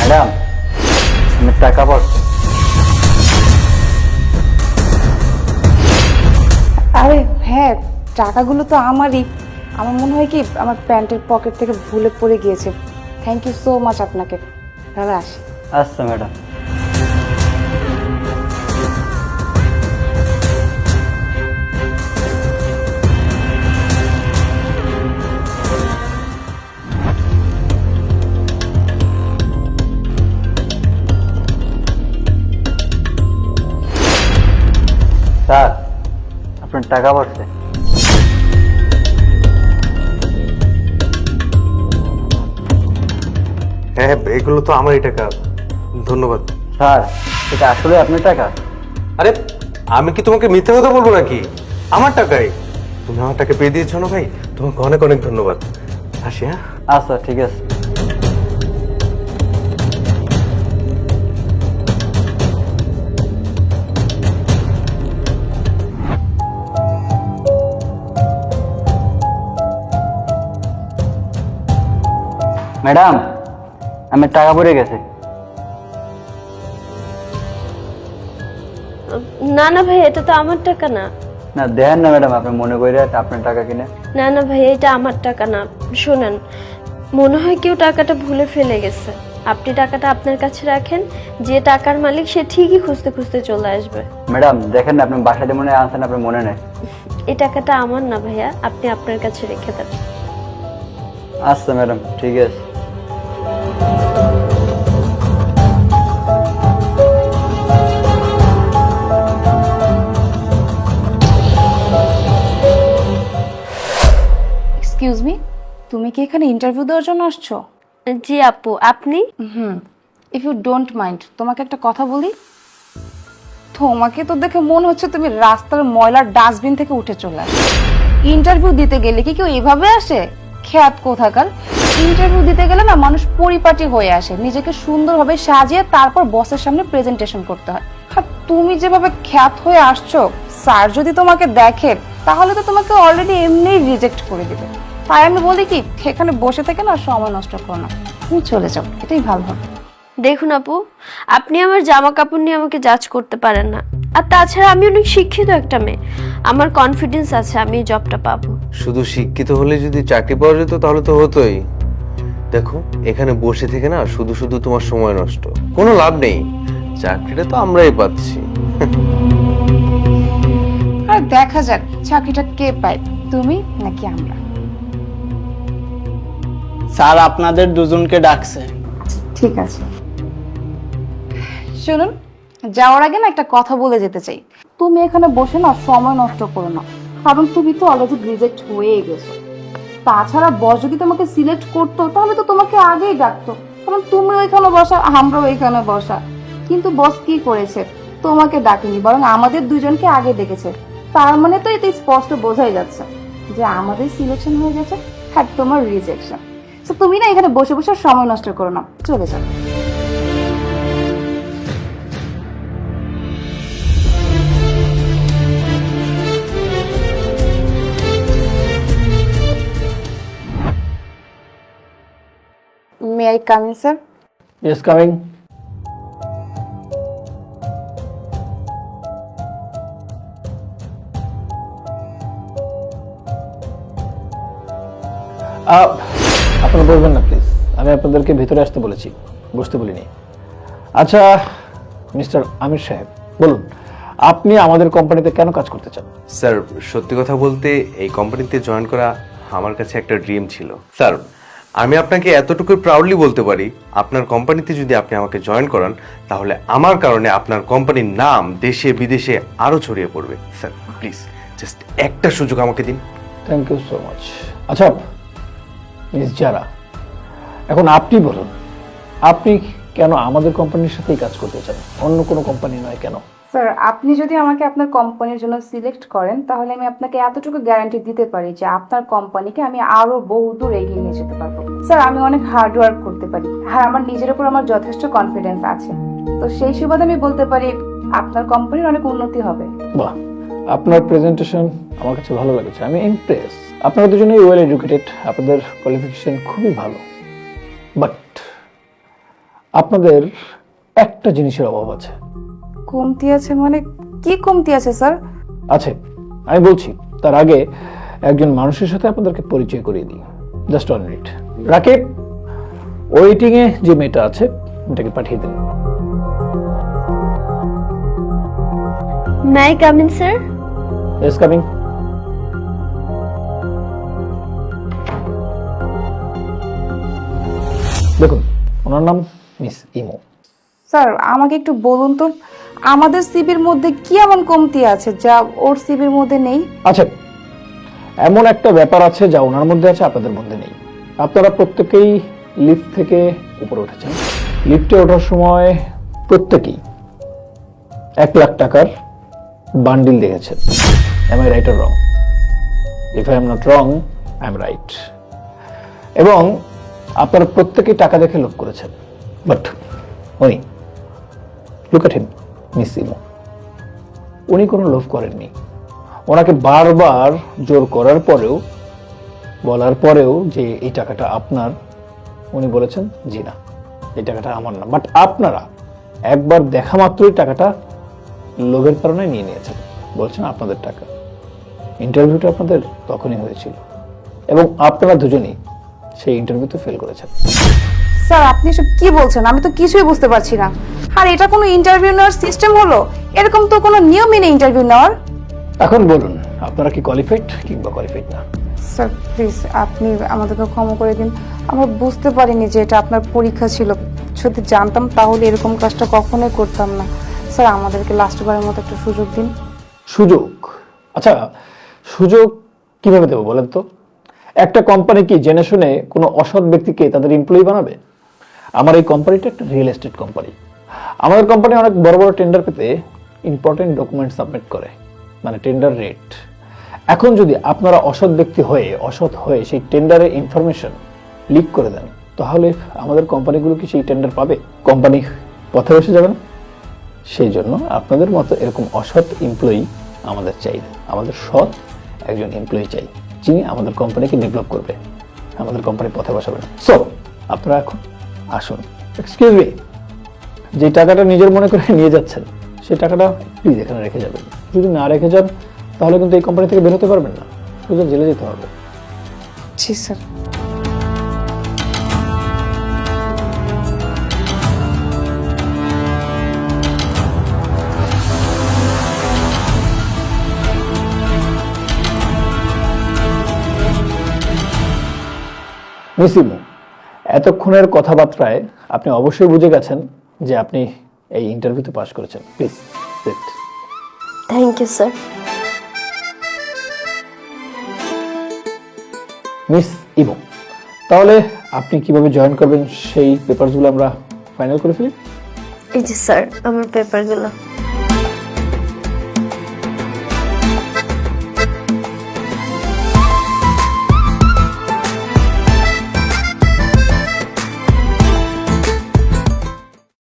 Madam আমি টাকা পড়ছে আরে হ্যাঁ টাকাগুলো তো আমারই। আমার মনে হয় কি আমার প্যান্টের পকেট থেকে ভুলে পড়ে গিয়েছে। থ্যাংক ইউ সো মাচ আপনাকে। তাহলে আসি। আচ্ছা ম্যাডাম। টাকা পড়ছে হ্যাঁ এগুলো তো আমারই টাকা। ধন্যবাদ। স্যার এটা আসলে আপনার টাকা? আরে আমি কি তোমাকে মিথ্যে কথা বলব নাকি? আমার টাকাই। তুমি আমার টাকা পেয়ে দিয়েছ না ভাই? তোমাকে অনেক অনেক ধন্যবাদ। আসি হ্যাঁ? আচ্ছা ঠিক আছে। ম্যাডাম আমার টাকা পড়ে গেছে। না না ভাই এটা তো আমার টাকা না। না দেন না ম্যাডাম আপনি মনে করে আপনার টাকা কিনে না না ভাই এটা আমার টাকা না। শোনেন মনে হয় কেউ টাকাটা ভুলে ফেলে গেছে। আপনি টাকাটা আপনার কাছে রাখেন যে টাকার মালিক সে ঠিকই খুঁজতে খুঁজতে চলে আসবে। ম্যাডাম দেখেন না আপনি বাসাতে মনে আনছেন আপনার মনে নেই। এই টাকাটা আমার না ভাইয়া আপনি আপনার কাছে রেখে দেন। আচ্ছা ম্যাডাম ঠিক আছে। এক্সকিউজ মি তুমি কি এখানে ইন্টারভিউ দেওয়ার জন্য আসছো? জি আপু আপনি? Hmm if you don't mind তোমাকে একটা কথা বলি? তোমাকে তো দেখে মনে হচ্ছে তুমি রাস্তার ময়লার ডাস্টবিন থেকে উঠে চলে আসো ইন্টারভিউ দিতে গেলে কি কেউ এভাবে আসে? খেয়াত কোথাকার? ইন্টারভিউ দিতে গেলে না মানুষ পরিপাটি হয়ে আসে। নিজেকে সুন্দরভাবে সাজিয়ে তারপর বসের সামনে প্রেজেন্টেশন করতে হয়। আর তুমি যেভাবে খ্যাত হয়ে আসছো স্যার যদি তোমাকে দেখে তাহলে তো তোমাকে অলরেডি এমনিই রিজেক্ট করে দেবে। তাই আমি বলি কি সেখানে বসে থেকে না সময় নষ্ট করো না। তুমি চলে যাও এটাই ভালো হবে। দেখুন আপু আপনি আমার জামা কাপড় নিয়ে আমাকে জাজ করতে পারেন না। আর তাছাড়া আমি অনেক শিক্ষিত একটা মেয়ে। আমার কনফিডেন্স আছে আমি এই জবটা পাবো। শুধু শিক্ষিত হলে যদি চাকরি পাওয়া যেত তাহলে তো হতোই। দেখো এখানে বসে থেকে না শুধু শুধু তোমার সময় নষ্ট। কোনো লাভ নেই। চাকরিটা তো আমরাই পাচ্ছি। আর দেখা যাক চাকরিটা কে পায় তুমি নাকি আমরা? স্যার আপনাদের দুজনকে ডাকছে। ঠিক আছে। শুনুন যাওয়ার আগে না একটা কথা বলে যেতে চাই। তুমি এখানে বসে না সময় নষ্ট করো না কারণ তুমি তো অলরেডি রিজেক্ট হয়ে গেছো। তাছাড়া বস যদি তোমাকে সিলেক্ট করতো, তাহলে তো তোমাকে আগেই ডাকতো। কারণ তুমি ওইখানে বসা, আমরাও ওইখানে বসা। কিন্তু বস কি করেছে? তোমাকে ডাকেনি, বরং আমাদের দুজনকে আগে ডেকেছে। তার মানে তো এতে স্পষ্ট বোঝাই যাচ্ছে যে আমাদের সিলেকশন হয়ে গেছে হ্যাঁ তোমার রিজেকশন তো তুমি না এখানে বসে বসে সময় নষ্ট করো না। চলে যাও। May I come in sir yes coming আপনারা বলবেন না প্লিজ আমি আপনাদেরকে ভিতরে আসতে বলেছি বসতে বলিনি। আচ্ছা মিস্টার আমির সাহেব বলুন আপনি আমাদের কোম্পানিতে কেন কাজ করতে চান? স্যার সত্যি কথা বলতে এই কোম্পানিতে জয়েন করা আমার কাছে একটা ড্রিম ছিল। স্যার আমি আপনাকে এতটুকু প্রাউডলি বলতে পারি, আপনার কোম্পানিতে যদি আপনি আমাকে জয়েন করান, তাহলে আমার কারণে আপনার কোম্পানির নাম দেশে বিদেশে আরও ছড়িয়ে পড়বে। স্যার প্লিজ জাস্ট একটা সুযোগ আমাকে দিন। থ্যাংক ইউ সো মাচ আচ্ছা মিস যারা এখন আপনি বলুন, আপনি কেন আমাদের কোম্পানির সাথেই কাজ করতে চান? অন্য কোনো কোম্পানি নয় কেন? স্যার আপনি যদি আমাকে আপনার কোম্পানির জন্য সিলেক্ট করেন, তাহলে আমি আপনাকে এতটুকু গ্যারান্টি দিতে পারি যে আপনার কোম্পানিকে আমি আরও বহুদূর এগিয়ে নিয়ে যেতে পারব। স্যার আমি অনেক হার্ড ওয়ার্ক করতে পারি। আর আমার নিজের উপর আমার যথেষ্ট কনফিডেন্স আছে। তো সেই সুবাদে আমি বলতে পারি, আপনার কোম্পানির অনেক উন্নতি হবে। বাহ! আপনার প্রেজেন্টেশন আমার কাছে ভালো লেগেছে। আমি ইমপ্রেস আপনারা দুজনেই ওয়েল এডুকেটেড আপনাদের কোয়ালিফিকেশন খুবই ভালো। বাট আপনাদের একটা জিনিসের অভাব আছে। কমতি আছে মানে কি কমতি আছে স্যার? আছে আমি বলছি তার আগে একজন মানুষের সাথে আপনাদেরকে পরিচয় করিয়ে দিই। Just one minute Rakib waiting এ যে মেয়েটা আছে এটাকে পাঠিয়ে দিন। May I come in sir yes coming দেখুন ওনার নাম মিস ইমো স্যার আমাকে একটু বলুন তো আমাদের সিবির মধ্যে কি এমন কমতি আছে যা ওর সিবির মধ্যে নেই? আচ্ছা এমন একটা ব্যাপার আছে যা ওনার মধ্যে আছে, আপনাদের মধ্যে নেই। আপনারা প্রত্যেকেই লিফট থেকে উপরে উঠেছেন। লিফটে ওঠার সময় প্রত্যেকেই এক লাখ টাকার বান্ডিল দেখেছেন am I right wrong if I am not wrong I am right এবং আপনারা প্রত্যেকেই টাকা দেখে লোভ করেছেন। বাট উনি লুক হিম মিস উনি কোনো লোভ করেননি। ওনাকে বারবার জোর করার পরেও, বলার পরেও যে এই টাকাটা আপনার, উনি বলেছেন জি না, এই টাকাটা আমার না। বাট আপনারা একবার দেখা মাত্রই টাকাটা লোভের কারণে নিয়ে নিয়েছেন। বলছেন আপনাদের টাকা। ইন্টারভিউটা আপনাদের তখনই হয়েছিল। এবং আপনারা দুজনেই সেই ইন্টারভিউতে ফেল করেছেন। স্যার আপনি সব কি বলছেন? আমি তো কিছুই বুঝতে পারছি না। আর এটা কোনো ইন্টারভিউ নেওয়ার সিস্টেম হলো? এরকম তো কোনো নিয়মই নেই ইন্টারভিউ নেওয়ার। এখন বলুন আপনারা কি কোয়ালিফাইড কিংবা কোয়ালিফাইড না? স্যার প্লিজ আপনি আমাদেরকে ক্ষমা করে দিন। আমরা বুঝতে পারিনি যে এটা আপনার পরীক্ষা ছিল। যদি জানতাম তাহলে এরকম কাজটা কখনোই করতাম না। স্যার আমাদেরকে লাস্টবারের মতো একটা সুযোগ দিন। সুযোগ? আচ্ছা সুযোগ কীভাবে দেবো বলেন তো? একটা কোম্পানি কি জেনে শুনে কোনো অসৎ ব্যক্তিকে তাদের এমপ্লয়ি বানাবে? আমার এই কোম্পানিটা একটা রিয়েল এস্টেট কোম্পানি আমাদের কোম্পানি অনেক বড় বড় টেন্ডার পেতে ইম্পর্টেন্ট ডকুমেন্ট সাবমিট করে মানে টেন্ডার রেট এখন যদি আপনারা অসৎ ব্যক্তি হয়ে, অসৎ হয়ে সেই টেন্ডারের ইনফরমেশন লিক করে দেন, তাহলে আমাদের কোম্পানিগুলো কি সেই টেন্ডার পাবে? কোম্পানি পথে বসে যাবে না। সেই জন্য আপনাদের মতো এরকম অসৎ এমপ্লয়ি আমাদের চাই, আমাদের সৎ একজন এমপ্লয়ি চাই, যিনি আমাদের কোম্পানিকে ডেভেলপ করবে, আমাদের কোম্পানি পথে বসাবে সো আপনারা এখন আসুন। এক্সকিউজ মি যে টাকাটা নিজের মনে করে নিয়ে যাচ্ছেন সেই টাকাটা প্লিজ এখানে রেখে যাবেন। যদি না রেখে যান তাহলে কিন্তু এই কোম্পানি থেকে বেরোতে পারবেন না। সোজা জেলে যেতে হবে। জি স্যার। মিসিমু এতক্ষণের কথাবার্তায় আপনি অবশ্যই বুঝে গেছেন যে আপনি এই ইন্টারভিউতে পাশ করেছেন। Please sit thank you sir miss Imo তাহলে আপনি কীভাবে জয়েন করবেন? সেই পেপারসগুলো আমরা ফাইনাল করে ফেলি। এই যে স্যার আমার পেপারগুলো